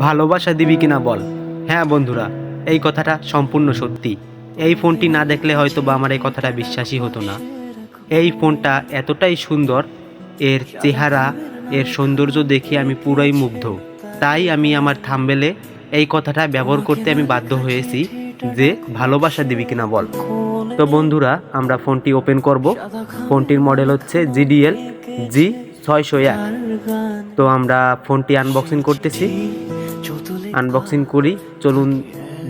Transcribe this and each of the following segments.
ভালোবাসা দিবি কিনা বল? হ্যাঁ বন্ধুরা, এই কথাটা সম্পূর্ণ সত্যি। এই ফোনটি না দেখলে হয়তো বা আমার এই কথাটা বিশ্বাসই হতো না। এই ফোনটা এতটাই সুন্দর, এর চেহারা, এর সৌন্দর্য দেখে আমি পুরাই মুগ্ধ। তাই আমি আমার থাম্বেলে এই কথাটা ব্যবহার করতে আমি বাধ্য হয়েছি যে ভালোবাসা দিবি কিনা বল। তো বন্ধুরা, আমরা ফোনটি ওপেন করব। ফোনটির মডেল হচ্ছে জিডিএল জি ছয়শো এক। তো আমরা ফোনটি আনবক্সিং করতেছি। আনবক্সিং করি। চলুন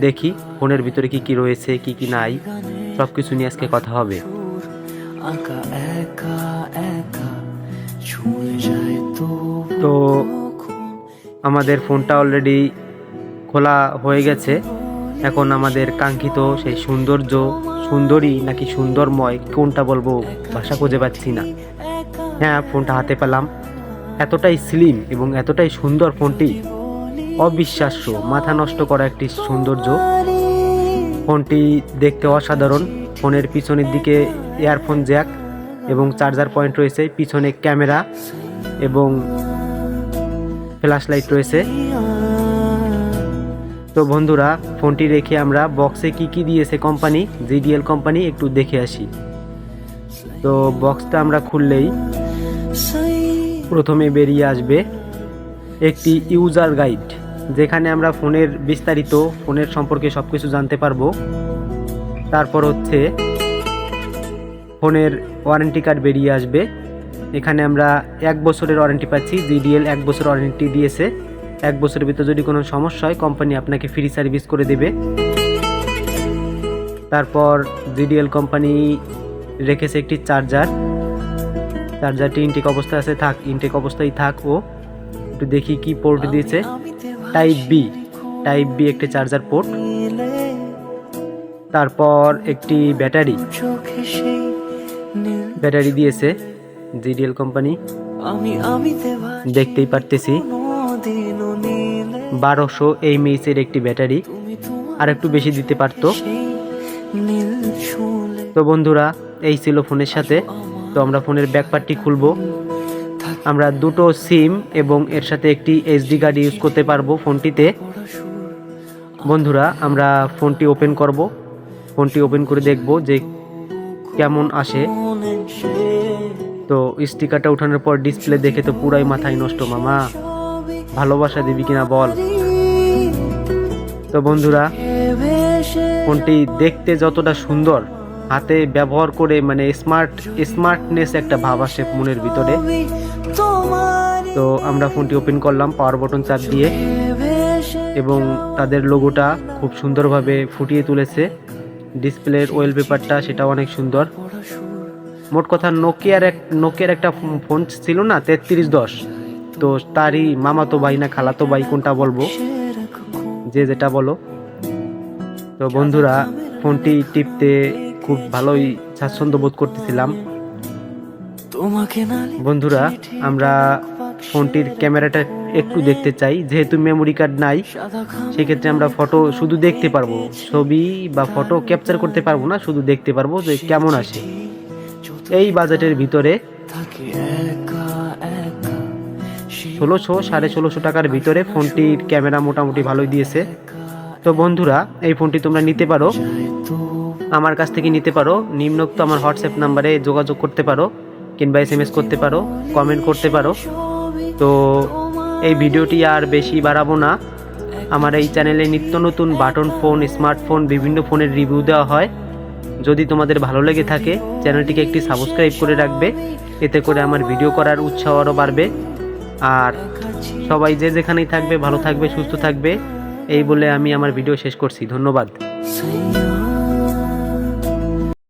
দেখি ফোনের ভিতরে কি কি রয়েছে, কি কি নাই। সব কিছু নিয়ে আজকে কথা হবে। তো আমাদের ফোনটা অলরেডি খোলা হয়ে গেছে। এখন আমাদের কাঙ্ক্ষিত সেই সৌন্দর্য, সুন্দরী নাকি সুন্দরময়, কোনটা বলব ভাষা খুঁজে পাচ্ছি না। হ্যাঁ ফোনটা হাতে পেলাম। এতটাই স্লিম এবং এতটাই সুন্দর ফোনটি অবিশ্বাস্য। মাথা নষ্ট করা একটি সৌন্দর্য। ফোনটি দেখতে অসাধারণ। ফোনের পিছনের দিকে ইয়ারফোন জ্যাক এবং চার্জার পয়েন্ট রয়েছে। পিছনে ক্যামেরা এবং ফ্ল্যাশ লাইট রয়েছে। তো বন্ধুরা, ফোনটি রেখে আমরা বক্সে কি কি দিয়েছে কোম্পানি জিডিএল কোম্পানি একটু দেখে আসি। তো বক্সটা আমরা খুললেই প্রথমে বেরিয়ে আসবে একটি ইউজার গাইড যেখানে আমরা ফোনের বিস্তারিত, ফোনের সম্পর্কে সব কিছু জানতে পারব। তারপর হচ্ছে ফোনের ওয়ারেন্টি কার্ড বেরিয়ে আসবে। এখানে আমরা এক বছরের ওয়ারেন্টি পাচ্ছি জিডিএল এক বছর ওয়ারেন্টি দিয়েছে। এক বছরের ভিতর যদি কোনো সমস্যা হয় কোম্পানি আপনাকে ফ্রি সার্ভিস করে দেবে। তারপর জিডিএল কোম্পানি রেখেছে একটি চার্জার চার্জারটি ইনটেক অবস্থায় আছে, থাক ইনটেক অবস্থায় থাক ও, একটু দেখি কি পোর্ট দিয়েছে। টাইপ বি টাইপ বি একটি চার্জার পোর্ট তারপর একটি ব্যাটারি ব্যাটারি দিয়েছে জিডিএল কোম্পানি দেখতেই পারতেছি। বারোশো এইচএর একটি ব্যাটারি আর একটু বেশি দিতে পারতো। তো বন্ধুরা, এই ছিল ফোনের সাথে। তো আমরা ফোনের ব্যাক পার্টটি খুলবো। আমরা দুটো সিম এবং এর সাথে একটি এইচডি কার্ড ইউজ করতে পারব ফোনটিতে। বন্ধুরা, আমরা ফোনটি ওপেন করব। ফোনটি ওপেন করে দেখব যে কেমন আসে। তো স্টিকারটা ওঠানোর পর ডিসপ্লে দেখে তো পুরাই মাথায় নষ্ট, মামা। ভালোবাসা দিবি কিনা বল। তো বন্ধুরা, ফোনটি দেখতে যতটা সুন্দর হাতে ব্যবহার করে মানে স্মার্ট স্মার্টনেস একটা ভাব আসে ফোনের ভিতরে। তো আমরা ফোনটি ওপেন করলাম পাওয়ার বটন চাপ দিয়ে। এবং তাদের লোগোটা খুব সুন্দরভাবে ফুটিয়ে তুলেছে। ডিসপ্লের ওয়েল পেপারটা সেটা অনেক সুন্দর। মোট কথা নোকিয়ার এক নোকিয়ার একটা ফোন ছিল না, তেত্রিশ দশ। তো তারই মামাতো ভাই না খালাতো ভাই কোনটা বলব? যে যেটা বলো। তো বন্ধুরা, ফোনটি টিপতে খুব ভালোই স্বাচ্ছন্দ্য বোধ করতেছিলাম। তোমাকে বন্ধুরা আমরা ফোনটির ক্যামেরাটা একটু দেখতে চাই। যেহেতু মেমোরি কার্ড নাই সেক্ষেত্রে আমরা ফটো শুধু দেখতে পারব। ছবি বা ফটো ক্যাপচার করতে পারব না শুধু দেখতে পারব যে কেমন আসে এই বাজেটের ভিতরে ষোলোশো সাড়ে ষোলোশো টাকার ভিতরে ফোনটির ক্যামেরা মোটামুটি ভালোই দিয়েছে। তো বন্ধুরা, এই ফোনটি তোমরা নিতে পারো। আমার কাছ থেকে নিতে পারো। নিম্নোক্ত আমার হোয়াটসঅ্যাপ নাম্বারে যোগাযোগ করতে পারো কিংবা এস এম এস করতে পারো কমেন্ট করতে পারো। তো এই ভিডিওটি আর বেশি বাড়াবো না। আমার এই চ্যানেলে নিত্য নতুন বাটন ফোন, স্মার্টফোন, বিভিন্ন ফোনের রিভিউ দেওয়া হয়। যদি তোমাদের ভালো লেগে থাকে, চ্যানেলটিকে একটি সাবস্ক্রাইব করে রাখবে। এতে করে আমার ভিডিও করার উৎসাহ আরও বাড়বে। আর সবাই যে যেখানেই থাকবে, ভালো থাকবে, সুস্থ থাকবে। এই বলে আমি আমার ভিডিও শেষ করছি। ধন্যবাদ।